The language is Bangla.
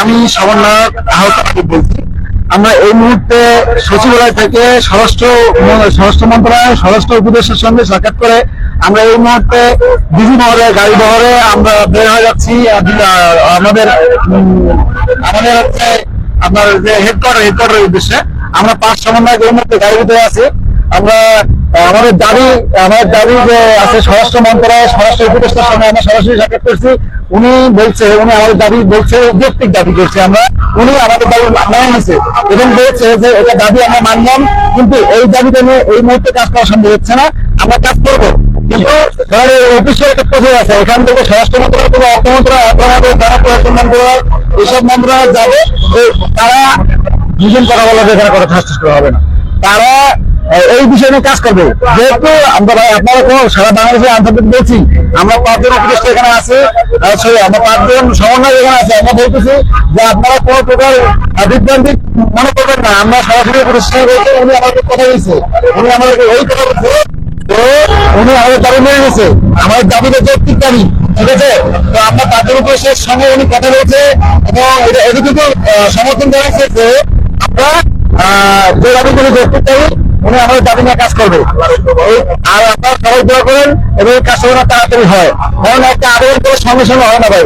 আমি বলছি। আমরা এই মুহূর্তে সচিবালয় থেকে স্বরাষ্ট্র স্বরাষ্ট্র মন্ত্রণালয়, স্বরাষ্ট্র উপদেশের সঙ্গে সাক্ষাৎ করে আমরা এই মুহূর্তে বিধি বহরে গাড়ি বহরে আমরা বের হয়ে যাচ্ছি। আমাদের আমাদের হচ্ছে আপনার যে হেডকোয়ার্টার হেডকোয়ার্টারের উদ্দেশ্যে আমরা পাঁচ সমন্বয়ক এই মুহূর্তে গাড়ির ভিতরে আছি। আমরা আমাদের দাবি আমাদের দাবি যে আছে স্বরাষ্ট্র মন্ত্রণালয়, স্বরাষ্ট্র উপদেষ্টার সঙ্গে আমরা সরাসরি সাক্ষাৎ করছি। উনি বলছে, উনি আমাদের দাবি বলছে যৌক্তিক দাবি করছে আমরা। উনি আমাদের দাবি মেনে নিছে এবং বলছে যে এটা দাবি আমরা মানলাম, কিন্তু এই দাবিটা নিয়ে এই মুহূর্তে কাজ করা সম্ভব হচ্ছে না। আমরা কাজ করব। কিন্তু অফিসের একটা প্রসেস আছে, এখান থেকে স্বরাষ্ট্র মন্ত্রণালয় থেকে অর্থ মন্ত্রণালয় যারা প্রশাসন মন্ত্রণালয় এইসব মন্ত্রণালয় যাবে তারা দুজন কথা বলা এখানে কথা হবে না। তারা এই বিষয় নিয়ে কাজ করবে। যেহেতু আমরা ভাই আপনারা কোনো সারা বাংলাদেশে আন্তর্জাতিক বলছি আমরা পাঁচজন উপদেষ্টা এখানে আছে। আমরা পাঁচজন সমন্বয় এখানে আছে। আমরা বলতেছি যে আপনারা কোনো প্রকার বিভ্রান্তি মনে করবেন না। আমরা সরাসরি বলতে উনি আমাদের কথা বলছে। উনি আমাদেরকে ওই কথা বলছে তো উনি আমাদের দাবি মেনে নিয়েছে। আমাদের দাবিটা যৌক্তিক দাবি ঠিক আছে? তো আপনার পাঁচজন উপদেষ্টার সঙ্গে উনি কথা বলছে এবং এটা এটা কিন্তু আহ, সমর্থন জানাচ্ছে যে আমরা যে দাবিগুলো যৌক্তিক দাবি উনি আমাদের দাবি নিয়ে কাজ করবে। আর আপনারা সবাই দোয়া করেন এবং কাজ তাড়াতাড়ি হয়। কারণ একটা আবেদন করে সঙ্গে সঙ্গে হয় না ভাই।